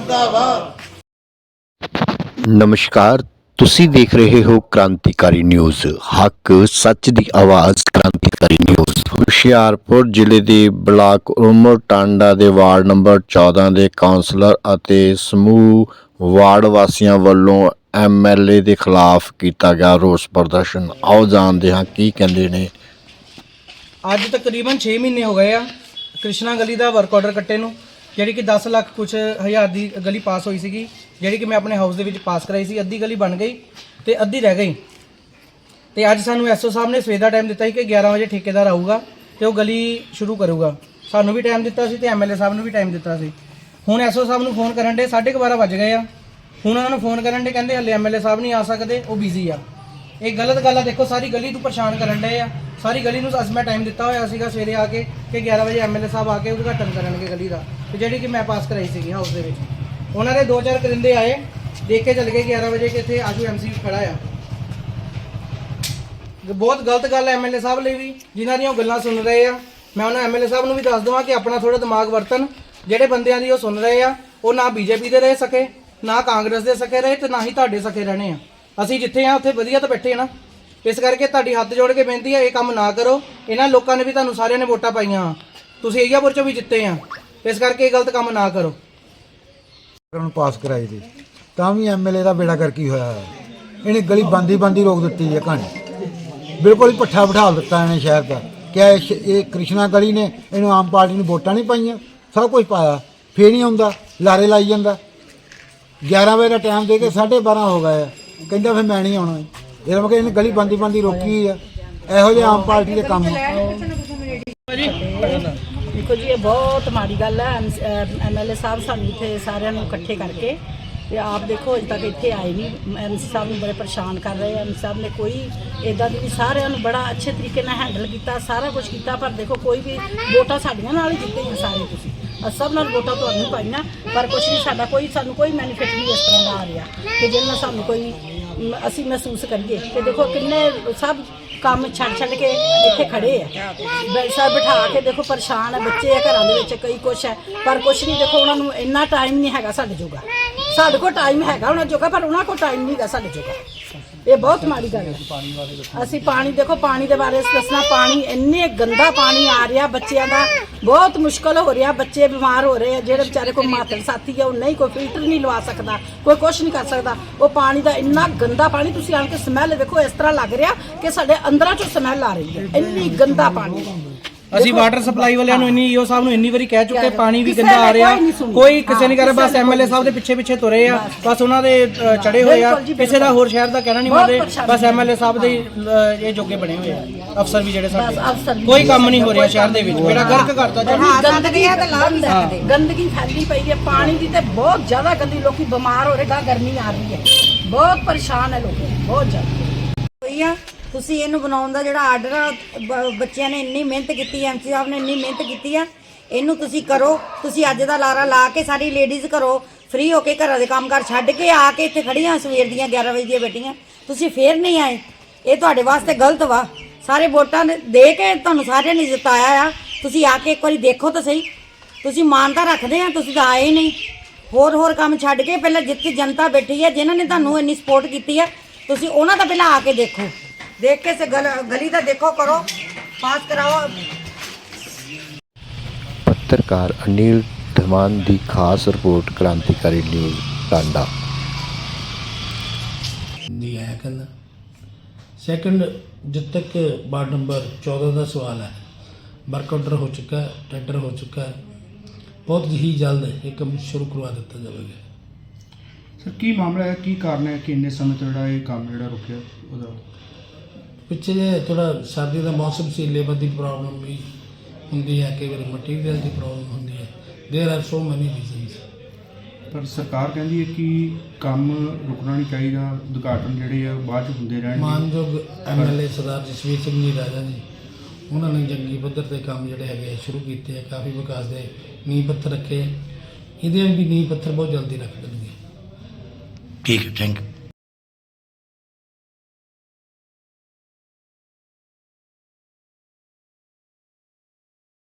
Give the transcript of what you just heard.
ਮੁਰਦਾਬਾਦ ਨਮਸਕਾਰ ਤੁਸੀਂ ਦੇਖ ਰਹੇ ਹੋ ਕ੍ਰਾਂਤੀਕਾਰੀ ਨਿਊਜ਼। ਹੱਕ ਸੱਚ ਦੀ ਆਵਾਜ਼ ਕ੍ਰਾਂਤੀਕਾਰੀ ਨਿਊਜ਼। ਹੁਸ਼ਿਆਰਪੁਰ ਜ਼ਿਲ੍ਹੇ ਦੇ ਬਲਾਕ ਉਮਰ ਟਾਂਡਾ ਦੇ ਵਾਰਡ ਨੰਬਰ 14 ਦੇ ਕਾਉਂਸਲਰ ਅਤੇ ਸਮੂਹ ਵਾਰਡ ਵਾਸੀਆਂ ਵੱਲੋਂ ਐਮਐਲਏ ਦੇ ਖਿਲਾਫ ਕੀਤਾ ਗਿਆ ਰੋਸ ਪ੍ਰਦਰਸ਼ਨ। ਆਓ ਜਾਣਦੇ ਹਾਂ ਕੀ ਕਹਿੰਦੇ ਨੇ। ਅੱਜ ਤਕਰੀਬਨ 6 ਮਹੀਨੇ ਹੋ ਗਏ ਆ ਕ੍ਰਿਸ਼ਨਾ ਗਲੀ ਦਾ ਵਰਕ ਆਰਡਰ ਕੱਟੇ ਨੂੰ। ਜਿਹੜੀ ਕਿ 10 ਲੱਖ ਕੁਝ ਹਜ਼ਾਰ ਦੀ ਗਲੀ ਪਾਸ ਹੋਈ ਸੀਗੀ, ਜਿਹੜੀ ਕਿ ਮੈਂ ਆਪਣੇ ਹਾਊਸ ਦੇ ਵਿੱਚ ਪਾਸ ਕਰਾਈ ਸੀ, ਅੱਧੀ ਗਲੀ ਬਣ ਗਈ ਤੇ ਅੱਧੀ ਰਹਿ ਗਈ। ਤੇ ਅੱਜ ਸਾਨੂੰ ਐਸਓ ਸਾਹਿਬ ਨੇ ਸਵੇਰ ਦਾ ਟਾਈਮ ਦਿੱਤਾ ਸੀ ਕਿ 11 ਵਜੇ ਠੇਕੇਦਾਰ ਆਊਗਾ ਤੇ ਉਹ ਗਲੀ ਸ਼ੁਰੂ ਕਰੂਗਾ। ਸਾਨੂੰ ਵੀ ਟਾਈਮ ਦਿੱਤਾ ਸੀ ਤੇ ਐਮਐਲਏ ਸਾਹਿਬ ਨੂੰ ਵੀ ਟਾਈਮ ਦਿੱਤਾ ਸੀ। ਹੁਣ ਐਸਓ ਸਾਹਿਬ ਨੂੰ ਫੋਨ ਕਰਨ ਦੇ 12:30 ਵੱਜ ਗਏ ਆ। ਹੁਣ ਉਹਨਾਂ ਨੂੰ ਫੋਨ ਕਰਨ ਦੇ ਕਹਿੰਦੇ ਹਲੇ ਐਮਐਲਏ ਸਾਹਿਬ ਨਹੀਂ ਆ ਸਕਦੇ, ਉਹ ਬਿਜ਼ੀ ਆ। ਇਹ ਗਲਤ ਗੱਲ ਆ, ਦੇਖੋ, ਸਾਰੀ ਗਲੀ ਨੂੰ ਪਰੇਸ਼ਾਨ ਕਰਨ ਦੇ ਆ। ਸਾਰੀ ਗਲੀ ਨੂੰ ਅੱਜ ਮੈਂ ਟਾਈਮ ਦਿੱਤਾ ਹੋਇਆ ਸੀਗਾ ਸਵੇਰੇ ਆ ਕੇ ਕਿ 11 ਵਜੇ ਐਮਐਲਏ ਸਾਹਿਬ ਆ ਕੇ ਉਦਘਾਟਨ ਕਰਨਗੇ ਗਲੀ ਦਾ, ਤੇ ਜਿਹੜੀ ਕਿ ਮੈਂ ਪਾਸ ਕਰਾਈ ਸੀਗੀ ਹਾਊਸ ਦੇ ਵਿੱਚ। ਉਹਨਾਂ ਦੇ ਦੋ ਚਾਰ ਕਰਿੰਦੇ ਆਏ, ਦੇਖ ਕੇ ਚੱਲ ਗਏ 11 ਵਜੇ ਕਿ ਇੱਥੇ ਆਜੂ ਐਮਸੀ ਖੜਾ ਆ। ਬਹੁਤ ਗਲਤ ਗੱਲ ਹੈ ਐਮਐਲਏ ਸਾਹਿਬ ਲਈ ਵੀ, ਜਿਨ੍ਹਾਂ ਦੀਆਂ ਉਹ ਗੱਲਾਂ ਸੁਣ ਰਹੇ ਆ। ਮੈਂ ਉਹਨਾਂ ਐਮਐਲਏ ਸਾਹਿਬ ਨੂੰ ਵੀ ਦੱਸ ਦਵਾਂ ਕਿ ਆਪਣਾ ਥੋੜਾ ਦਿਮਾਗ ਵਰਤਨ ਜਿਹੜੇ ਬੰਦਿਆਂ ਦੀ ਉਹ ਸੁਣ ਰਹੇ ਆ, ਉਹ ਨਾ ਬੀਜੇਪੀ ਦੇ ਰਹਿ ਸਕੇ, ਨਾ ਕਾਂਗਰਸ ਦੇ ਸਕੇ ਰਹੇ ਤੇ ਨਾ ਹੀ ਤੁਹਾਡੇ ਸਕੇ ਰਹਿਣੇ ਆ। ਅਸੀਂ ਜਿੱਥੇ ਆ, ਉੱਥੇ ਵਧੀਆ ਤਾਂ ਬੈਠੇ ਆ ਨਾ। ਇਸ ਕਰਕੇ ਤੁਹਾਡੀ ਹੱਥ ਜੋੜ ਕੇ ਬੇਨਤੀ ਹੈ, ਇਹ ਕੰਮ ਨਾ ਕਰੋ। ਇਹਨਾਂ ਲੋਕਾਂ ਨੇ ਵੀ ਤੁਹਾਨੂੰ ਸਾਰਿਆਂ ਨੇ ਵੋਟਾਂ ਪਾਈਆਂ। ਤੁਸੀਂ ਏਰੀਆਪੁਰ ਚੋਂ ਵੀ ਜਿੱਤੇ ਆ। ਇਸ ਕਰਕੇ ਇਹ ਗਲਤ ਕੰਮ ਨਾ ਕਰੋ। ਨੂੰ ਪਾਸ ਕਰਾਈ ਦੀ। ਤਾਂ ਵੀ ਐਮਐਲਏ ਦਾ ਬੇੜਾ ਕਰ ਕੀ ਹੋਇਆ ਇਹਨੇ ਗਲੀ ਬੰਦੀ ਬੰਦੀ ਰੋਕ ਦਿੱਤੀ ਹੈ ਕਹਾਣੀ। ਬਿਲਕੁਲ ਹੀ ਪੱਠਾ ਬਿਠਾ ਦਿੱਤਾ ਇਹਨੇ ਸ਼ਹਿਰ ਦਾ। ਕਿ ਇਹ ਕ੍ਰਿਸ਼ਨਾ ਗਲੀ ਨੇ, ਇਹਨੂੰ ਆਮ ਪਾਰਟੀ ਨੂੰ ਵੋਟਾਂ ਨਹੀਂ ਪਾਈਆਂ। ਸਭ ਕੁਝ ਪਾਇਆ। ਫੇਰ ਨਹੀਂ ਆਉਂਦਾ। ਲਾਰੇ ਲਾਈ ਜਾਂਦਾ। 11 ਵਜੇ ਦਾ ਟਾਈਮ ਦੇ ਕੇ 12:30 ਹੋ ਗਿਆ ਆ। ਕਹਿੰਦਾ ਫਿਰ ਮੈਂ ਨਹੀਂ ਆਉਣਾ। ਇਹਦਾ ਮਤਲਬ ਇਹਨੇ ਗਲੀ ਬੰਦੀ ਬੰਦੀ ਰੋਕੀ ਆ, ਇਹੋ ਜਿਹੇ ਆਮ ਪਾਰਟੀ ਦੇ ਕੰਮ ਦੇਖੋ ਜੀ, ਇਹ ਬਹੁਤ ਮਾੜੀ ਗੱਲ ਹੈ। ਐਮਐਲਏ ਸਾਹਿਬ ਸਾਨੂੰ ਇੱਥੇ ਸਾਰਿਆਂ ਨੂੰ ਇਕੱਠੇ ਕਰਕੇ ਤੇ ਆਪ ਦੇਖੋ, ਅਜੇ ਤੱਕ ਇੱਥੇ ਆਏ ਨਹੀਂ। ਐਮਸੀ ਸਾਹਿਬ ਨੂੰ ਬੜੇ ਪਰੇਸ਼ਾਨ ਕਰ ਰਹੇ ਐਮਸੀ ਸਾਹਿਬ ਨੇ ਕੋਈ ਇਦਾਂ ਦੀ ਸਾਰਿਆਂ ਨੂੰ ਬੜਾ ਅੱਛੇ ਤਰੀਕੇ ਨਾਲ ਹੈਂਡਲ ਕੀਤਾ, ਸਾਰਾ ਕੁਝ ਕੀਤਾ, ਪਰ ਦੇਖੋ, ਕੋਈ ਵੀ ਵੋਟਾਂ ਸਾਡੀਆਂ ਨਾਲ ਹੀ ਜਿੱਤੇ ਸਾਰੇ ਤੁਸੀਂ। ਸਭ ਨਾਲ ਵੋਟਾਂ ਤੁਹਾਨੂੰ ਪਾਈਆਂ ਪਰ ਕੁਛ ਨਹੀਂ ਸਾਡਾ ਕੋਈ ਸਾਨੂੰ ਕੋਈ ਮੈਨੀਫੈਕਟ ਨਹੀਂ ਇਸ ਤਰ੍ਹਾਂ ਦਾ ਆ ਰਿਹਾ। ਕਿ ਜਿਹਦੇ ਨਾਲ ਸਾਨੂੰ ਕੋਈ ਮ, ਅਸੀਂ ਮਹਿਸੂਸ ਕਰੀਏ। ਤੇ ਦੇਖੋ ਕਿੰਨੇ ਸਭ ਕੰਮ ਛੱਡ ਛੱਡ ਕੇ ਇੱਥੇ ਖੜੇ ਆ। ਬ- ਸਭ ਬਿਠਾ ਕੇ ਦੇਖੋ ਪਰੇਸ਼ਾਨ ਹੈ ਬੱਚੇ ਆ ਘਰਾਂ ਦੇ ਵਿੱਚ ਕਈ ਕੁਛ ਹੈ ਪਰ ਕੁਛ ਨਹੀਂ ਦੇਖੋ ਉਹਨਾਂ ਨੂੰ ਇੰਨਾ ਟਾਈਮ ਨਹੀਂ ਹੈਗਾ ਸਾਡੇ ਜੋਗਾ। ਸਾਡੇ ਕੋਲ ਟਾਈਮ ਹੈਗਾ ਉਹਨਾਂ ਜੋਗਾ ਪਰ ਉਹਨਾਂ ਕੋਲ ਟਾਈਮ ਨਹੀਂ ਹੈਗਾ ਸਾਡੇ ਜੋਗਾ। ਇਹ ਬਹੁਤ ਮਾੜੀ ਗੱਲ ਹੈ। ਅਸੀਂ ਪਾਣੀ, ਦੇਖੋ, ਪਾਣੀ ਦੇ ਬਾਰੇ ਦੱਸਣਾ, ਪਾਣੀ ਇੰਨੇ ਗੰਦਾ ਪਾਣੀ ਆ ਰਿਹਾ, ਬੱਚਿਆਂ ਦਾ ਬਹੁਤ ਮੁਸ਼ਕਲ ਹੋ ਰਿਹਾ, ਬੱਚੇ ਬਿਮਾਰ ਹੋ ਰਹੇ ਆ, ਜਿਹੜੇ ਵਿਚਾਰੇ ਕੋਈ ਮਾਤੜ ਸਾਥੀ ਆ, ਉਹ ਨਹੀਂ, ਕੋਈ ਫਿਲਟਰ ਨਹੀਂ ਲਵਾ ਸਕਦਾ, ਕੋਈ ਕੁਝ ਨਹੀਂ ਕਰ ਸਕਦਾ। ਉਹ ਪਾਣੀ ਦਾ ਇੰਨਾ ਗੰਦਾ ਪਾਣੀ, ਤੁਸੀਂ ਆਣ ਕੇ ਸਮੈਲ ਦੇਖੋ ਇਸ ਤਰ੍ਹਾਂ ਲੱਗ ਰਿਹਾ ਕਿ ਸਾਡੇ ਅੰਦਰਾਂ ਚੋਂ ਸਮੈਲ ਆ ਰਹੀ ਹੈ। ਇੰਨੀ ਗੰਦਾ ਪਾਣੀ। ਅਸੀਂ ਵਾਟਰ ਸਪਲਾਈ ਵਾਲਿਆਂ ਨੂੰ ਇੰਨੀ ਈਓ ਸਾਹਿਬ ਨੂੰ ਇੰਨੀ ਵਾਰੀ ਕਹਿ ਚੁੱਕੇ ਪਾਣੀ ਵੀ ਗੰਦਾ ਨੇ ਆ ਰਿਹਾ। ਕੋਈ ਕਿਸੇ ਨਹੀਂ ਕਰ ਰਿਹਾ ਹਾਂ, ਬਸ ਐਮਐਲਏ ਸਾਹਿਬ ਦੇ ਪਿੱਛੇ ਪਿੱਛੇ ਤੁਰੇ ਆ। ਬਸ। ਉਹਨਾਂ ਦੇ ਚੜੇ ਹੋਏ ਆ। ਕਿਸੇ ਦਾ ਹੋਰ ਸ਼ਹਿਰ ਦਾ ਕਹਿਣਾ ਨਹੀਂ ਮੰਨਦੇ ਬਸ ਐਮਐਲਏ ਸਾਹਿਬ ਦੇ ਇਹ ਜੋਗੇ ਬਣੇ ਹੋਏ ਆ। ਅਫਸਰ ਵੀ ਜਿਹੜੇ ਸਾਡੇ ਕੋਈ ਕੰਮ ਨਹੀਂ ਹੋ ਰਿਹਾ ਸ਼ਹਿਰ ਦੇ ਵਿੱਚ। ਬੇੜਾ ਗਰਕ ਕਰਤਾ। ਜੀ ਗੰਦਗੀ ਹੈ ਤੇ ਲਾ ਨਹੀਂ ਸਕਦੇ ਗੰਦਗੀ ਫੈਲੀ ਪਈ ਹੈ। ਪਾਣੀ ਦੀ ਤੇ ਬਹੁਤ ਜ਼ਿਆਦਾ ਗੰਦੀ ਲੋਕੀ ਬਿਮਾਰ ਹੋ ਰਹੇ ਗਰਮੀ ਆ ਰਹੀ ਹੈ। ਬਹੁਤ ਪਰੇਸ਼ਾਨ ਹੈ ਲੋਕ। ਬਹੁਤ ਜ਼ਿਆਦਾ। ਹੋਈ ਆ ਤੁਸੀਂ ਇਹਨੂੰ ਬਣਾਉਣ ਦਾ ਜਿਹੜਾ ਆਰਡਰ ਆ, ਬ- ਬੱਚਿਆਂ ਨੇ ਇੰਨੀ ਮਿਹਨਤ ਕੀਤੀ ਐਮਸੀ ਸਾਹਿਬ ਨੇ ਇੰਨੀ ਮਿਹਨਤ ਕੀਤੀ ਆ, ਇਹਨੂੰ ਤੁਸੀਂ ਕਰੋ, ਤੁਸੀਂ ਅੱਜ ਦਾ ਲਾਰਾ ਲਾ ਕੇ ਸਾਰੀ ਲੇਡੀਜ਼ ਕਰੋ ਫ੍ਰੀ ਹੋ ਕੇ ਘਰਾਂ ਦੇ ਕੰਮਕਾਰ ਛੱਡ ਕੇ ਆ ਕੇ ਇੱਥੇ ਖੜੀਆਂ ਸਵੇਰ ਦੀਆਂ 11 ਵਜੇ ਦੀਆਂ ਬੈਠੀਆਂ। ਤੁਸੀਂ ਫੇਰ ਨਹੀਂ ਆਏ। ਇਹ ਤੁਹਾਡੇ ਵਾਸਤੇ ਗਲਤ ਵਾ। ਸਾਰੇ ਵੋਟਾਂ ਦੇ ਕੇ ਤੁਹਾਨੂੰ ਸਾਰਿਆਂ ਨੇ ਜਿਤਾਇਆ ਆ। ਤੁਸੀਂ ਆ ਕੇ ਇੱਕ ਵਾਰੀ ਦੇਖੋ ਤਾਂ ਸਹੀ। ਤੁਸੀਂ ਮਾਨਤਾ ਰੱਖਦੇ ਆ, ਤੁਸੀਂ ਤਾਂ ਆਏ ਹੀ ਨਹੀਂ। ਹੋਰ ਹੋਰ ਕੰਮ ਛੱਡ ਕੇ ਪਹਿਲਾਂ ਜਿੱਥੇ ਜਨਤਾ ਬੈਠੀ ਹੈ ਜਿਨ੍ਹਾਂ ਨੇ ਤੁਹਾਨੂੰ ਇੰਨੀ ਸਪੋਰਟ ਕੀਤੀ ਹੈ ਤੁਸੀਂ ਉਹਨਾਂ ਦਾ ਪਹਿਲਾਂ ਆ ਕੇ ਦੇਖੋ। ਦੇਖ ਕੇ ਸੇ ਗਲ- ਗਲੀ ਦਾ ਦੇਖੋ ਕਰੋ ਪਾਸ ਕਰਾਓ। ਪੱਤਰਕਾਰ ਅਨਿਲ ਧਮਾਨ ਦੀ ਖਾਸ ਰਿਪੋਰਟ ਕ੍ਰਾਂਤੀਕਾਰੀ ਨਿਊਜ਼ ਟਾਂਡਾ। ਨਹੀਂ ਆਇਆ ਕਹਿੰਦਾ ਸੈਕੰਡ ਜਦ ਤੱਕ ਵਾਰਡ ਨੰਬਰ 14 ਦਾ ਸਵਾਲ ਹੈ। ਵਰਕ ਆਰਡਰ ਹੋ ਚੁੱਕਾ ਹੈ ਟੈਂਡਰ ਹੋ ਚੁੱਕਾ ਹੈ। ਬਹੁਤ ਹੀ ਜਲਦ ਇਹ ਕੰਮ ਸ਼ੁਰੂ ਕਰਵਾ ਦਿੱਤਾ ਜਾਵੇਗਾ। ਸਰ ਕੀ ਮਾਮਲਾ ਹੈ? ਕੀ ਕਾਰਨ ਹੈ ਕਿ ਇੰਨੇ ਸਮੇਂ ਤੋਂ ਜਿਹੜਾ ਇਹ ਕੰਮ ਜਿਹੜਾ ਰੁਕਿਆ ਉਹਦਾ? ਪਿੱਛੇ ਜੇ ਥੋੜਾ ਸਰਦੀ ਦਾ ਮੌਸਮ ਸੀ ਲੇਬਰ ਦੀ ਪ੍ਰੋਬਲਮ ਵੀ ਹੁੰਦੀ ਹੈ ਕਈ ਵਾਰੀ ਮਟੀਰੀਅਲ ਦੀ ਪ੍ਰੋਬਲਮ ਹੁੰਦੀ ਹੈ there are so many reasons ਪਰ ਸਰਕਾਰ ਕਹਿੰਦੀ ਹੈ ਕਿ ਕੰਮ ਰੁਕਣਾ ਨਹੀਂ ਚਾਹੀਦਾ ਉਦਘਾਟਨ ਜਿਹੜੇ ਆ ਬਾਅਦ ਚ ਹੁੰਦੇ ਰਹਿਣਗੇ ਮਾਨਯੋਗ ਐਮਐਲਏ ਸਰਦਾਰ ਜਸਵੀਰ ਸਿੰਘ ਜੀ ਰਾਜਾ ਜੀ ਉਹਨਾਂ ਨੇ ਜੰਗੀ ਪੱਧਰ ਤੇ ਕੰਮ ਜਿਹੜੇ ਹੈਗੇ ਆ ਸ਼ੁਰੂ ਕੀਤੇ ਆ ਕਾਫੀ ਵਿਕਾਸ ਦੇ ਨੀਂਹ ਪੱਥਰ ਰੱਖੇ ਆ। ਇਹਦੇ ਵੀ ਨੀਂਹ ਪੱਥਰ ਬਹੁਤ ਜਲਦੀ ਰੱਖ ਦੇਣਗੇ ਠੀਕ ਹੈ ਥੈਂਕ ਯੂ